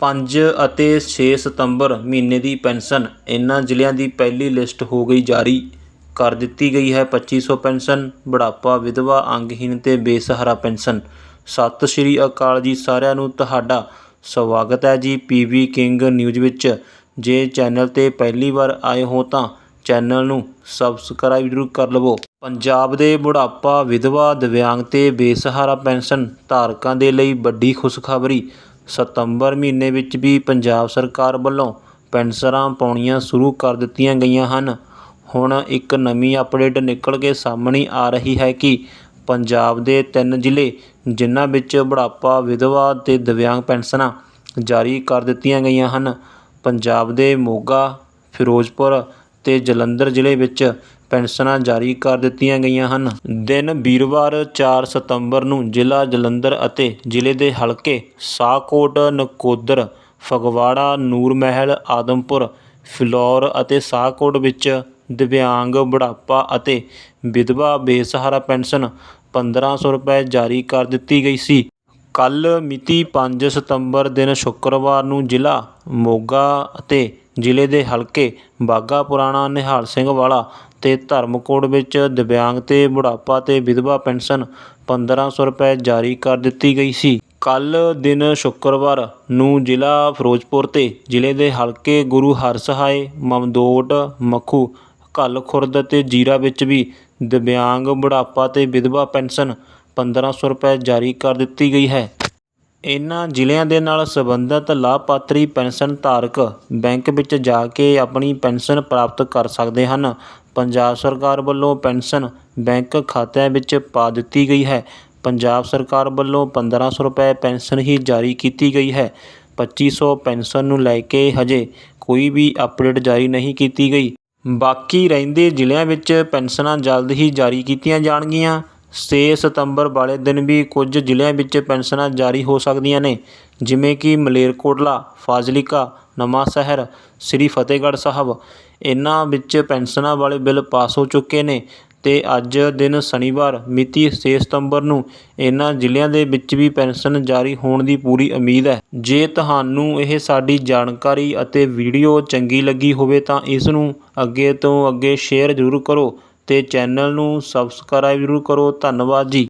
ਪੰਜ ਅਤੇ ਛੇ ਸਤੰਬਰ ਮਹੀਨੇ ਦੀ ਪੈਨਸ਼ਨ ਇਹਨਾਂ ਜ਼ਿਲ੍ਹਿਆਂ ਦੀ ਪਹਿਲੀ ਲਿਸਟ ਹੋ ਗਈ ਜਾਰੀ ਕਰ ਦਿੱਤੀ ਗਈ ਹੈ। ਪੱਚੀ ਸੌ ਪੈਨਸ਼ਨ, ਬੁਢਾਪਾ, ਵਿਧਵਾ, ਅੰਗਹੀਣ ਅਤੇ ਬੇਸਹਾਰਾ ਪੈਨਸ਼ਨ। ਸਤਿ ਸ਼੍ਰੀ ਅਕਾਲ ਜੀ ਸਾਰਿਆਂ ਨੂੰ, ਤੁਹਾਡਾ ਸਵਾਗਤ ਹੈ ਜੀ ਪੀਵੀ ਕਿੰਗ ਨਿਊਜ਼ ਵਿੱਚ। ਜੇ ਚੈਨਲ ਤੇ ਪਹਿਲੀ ਵਾਰ ਆਏ ਹੋ ਤਾਂ ਚੈਨਲ ਨੂੰ ਸਬਸਕ੍ਰਾਈਬ ਜ਼ਰੂਰ ਕਰ ਲਵੋ। ਪੰਜਾਬ ਦੇ ਬੁਢਾਪਾ, ਵਿਧਵਾ, ਦਿਵਿਆਂਗ ਤੇ ਬੇਸਹਾਰਾ ਪੈਨਸ਼ਨ ਧਾਰਕਾਂ ਦੇ ਲਈ ਵੱਡੀ ਖੁਸ਼ਖਬਰੀ। ਸਤੰਬਰ ਮਹੀਨੇ ਵਿੱਚ ਵੀ ਪੰਜਾਬ ਸਰਕਾਰ ਵੱਲੋਂ ਪੈਨਸਰਾਂ ਪਾਉਣੀਆਂ ਸ਼ੁਰੂ ਕਰ ਦਿੱਤੀਆਂ ਗਈਆਂ ਹਨ। ਹੁਣ ਇੱਕ ਨਵੀਂ ਅਪਡੇਟ ਨਿਕਲ ਕੇ ਸਾਹਮਣੇ ਆ ਰਹੀ ਹੈ ਕਿ ਪੰਜਾਬ ਦੇ ਤਿੰਨ ਜ਼ਿਲ੍ਹੇ, ਜਿਨ੍ਹਾਂ ਵਿੱਚ ਬੁਢਾਪਾ ਵਿਧਵਾ ਤੇ ਦਿਵਿਆਂਗ ਪੈਨਸ਼ਨਾਂ ਜਾਰੀ ਕਰ ਦਿੱਤੀਆਂ ਗਈਆਂ ਹਨ। ਪੰਜਾਬ ਦੇ ਮੋਗਾ, ਫਿਰੋਜ਼ਪੁਰ ਤੇ ਜਲੰਧਰ ਜ਼ਿਲ੍ਹੇ ਵਿੱਚ ਪੈਨਸ਼ਨਾਂ ਜਾਰੀ ਕਰ ਦਿੱਤੀਆਂ ਗਈਆਂ ਹਨ। ਦਿਨ ਵੀਰਵਾਰ 4 ਸਤੰਬਰ ਨੂੰ ਜ਼ਿਲ੍ਹਾ ਜਲੰਧਰ ਅਤੇ ਜ਼ਿਲ੍ਹੇ ਦੇ ਹਲਕੇ ਸ਼ਾਹਕੋਟ ਨਕੋਦਰ, ਫਗਵਾੜਾ ਨੂਰ ਮਹਿਲ ਆਦਮਪੁਰ, ਫਿਲੌਰ ਅਤੇ ਸ਼ਾਹਕੋਟ ਵਿੱਚ ਦਿਵਿਆਂਗ ਬੁਢਾਪਾ ਅਤੇ ਵਿਧਵਾ ਬੇਸਹਾਰਾ ਪੈਨਸ਼ਨ 1500 ਰੁਪਏ ਜਾਰੀ ਕਰ ਦਿੱਤੀ ਗਈ ਸੀ। ਕੱਲ੍ਹ ਮਿਤੀ 5 ਸਤੰਬਰ ਦਿਨ ਸ਼ੁੱਕਰਵਾਰ ਨੂੰ ਜ਼ਿਲ੍ਹਾ ਮੋਗਾ ਅਤੇ ਜ਼ਿਲ੍ਹੇ ਦੇ ਹਲਕੇ ਬਾਘਾ ਪੁਰਾਣਾ ਨਿਹਾਲ ਸਿੰਘ ਵਾਲਾ ਅਤੇ ਧਰਮਕੋਟ ਵਿੱਚ ਦਿਵਿਆਂਗ ਤੇ ਬੁਢਾਪਾ ਤੇ ਵਿਧਵਾ ਪੈਨਸ਼ਨ 1500 ਰੁਪਏ ਜਾਰੀ ਕਰ ਦਿੱਤੀ ਗਈ ਸੀ। ਕੱਲ੍ਹ ਦਿਨ ਸ਼ੁੱਕਰਵਾਰ ਨੂੰ ਜ਼ਿਲ੍ਹਾ ਫਿਰੋਜ਼ਪੁਰ ਤੇ ਜ਼ਿਲ੍ਹੇ ਦੇ ਹਲਕੇ ਗੁਰੂ ਹਰਸਹਾਏ, ਮਮਦੋਟ, ਮੱਖੂ ਘੱਲ ਖੁਰਦ ਅਤੇ ਜੀਰਾ ਵਿੱਚ ਵੀ ਦਿਵਿਆਂਗ, ਬੁਢਾਪਾ ਅਤੇ ਵਿਧਵਾ ਪੈਨਸ਼ਨ 1500 ਰੁਪਏ ਜਾਰੀ ਕਰ ਦਿੱਤੀ ਗਈ ਹੈ। ਇਹਨਾਂ ਜ਼ਿਲ੍ਹਿਆਂ ਦੇ ਨਾਲ ਸੰਬੰਧਿਤ ਲਾਭਪਾਤਰੀ ਪੈਨਸ਼ਨ ਧਾਰਕ ਬੈਂਕ ਵਿੱਚ ਜਾ ਕੇ ਆਪਣੀ ਪੈਨਸ਼ਨ ਪ੍ਰਾਪਤ ਕਰ ਸਕਦੇ ਹਨ। ਪੰਜਾਬ ਸਰਕਾਰ ਵੱਲੋਂ ਪੈਨਸ਼ਨ ਬੈਂਕ ਖਾਤਿਆਂ ਵਿੱਚ ਪਾ ਦਿੱਤੀ ਗਈ ਹੈ। ਪੰਜਾਬ ਸਰਕਾਰ ਵੱਲੋਂ 1500 ਰੁਪਏ ਪੈਨਸ਼ਨ ਹੀ ਜਾਰੀ ਕੀਤੀ ਗਈ ਹੈ। ਪੱਚੀ ਸੌ ਪੈਨਸ਼ਨ ਨੂੰ ਲੈ ਕੇ ਹਜੇ ਕੋਈ ਵੀ ਅਪਡੇਟ ਜਾਰੀ ਨਹੀਂ ਕੀਤੀ ਗਈ। ਬਾਕੀ ਰਹਿੰਦੇ ਜ਼ਿਲ੍ਹਿਆਂ ਵਿੱਚ ਪੈਨਸ਼ਨਾਂ ਜਲਦ ਹੀ ਜਾਰੀ ਕੀਤੀਆਂ ਜਾਣਗੀਆਂ। ਛੇ ਸਤੰਬਰ ਵਾਲੇ ਦਿਨ ਵੀ ਕੁਝ ਜ਼ਿਲ੍ਹਿਆਂ ਵਿੱਚ ਪੈਨਸ਼ਨਾਂ ਜਾਰੀ ਹੋ ਸਕਦੀਆਂ ਨੇ, ਜਿਵੇਂ ਕਿ ਮਲੇਰਕੋਟਲਾ, ਫਾਜ਼ਿਲਕਾ, ਨਵਾਂ ਸ਼ਹਿਰ, ਸ੍ਰੀ ਫਤਿਹਗੜ੍ਹ ਸਾਹਿਬ। ਇਹਨਾਂ ਵਿੱਚ ਪੈਨਸ਼ਨਾਂ ਵਾਲੇ ਬਿੱਲ ਪਾਸ ਹੋ ਚੁੱਕੇ ਨੇ ਅਤੇ ਅੱਜ ਦਿਨ ਸ਼ਨੀਵਾਰ ਮਿਤੀ ਛੇ ਸਤੰਬਰ ਨੂੰ ਇਹਨਾਂ ਜ਼ਿਲ੍ਹਿਆਂ ਦੇ ਵਿੱਚ ਵੀ ਪੈਨਸ਼ਨ ਜਾਰੀ ਹੋਣ ਦੀ ਪੂਰੀ ਉਮੀਦ ਹੈ। ਜੇ ਤੁਹਾਨੂੰ ਇਹ ਸਾਡੀ ਜਾਣਕਾਰੀ ਅਤੇ ਵੀਡੀਓ ਚੰਗੀ ਲੱਗੀ ਹੋਵੇ ਤਾਂ ਇਸ ਨੂੰ ਅੱਗੇ ਤੋਂ ਅੱਗੇ ਸ਼ੇਅਰ ਜ਼ਰੂਰ ਕਰੋ ਅਤੇ ਚੈਨਲ ਨੂੰ ਸਬਸਕ੍ਰਾਈਬ ਜ਼ਰੂਰ ਕਰੋ। ਧੰਨਵਾਦ ਜੀ।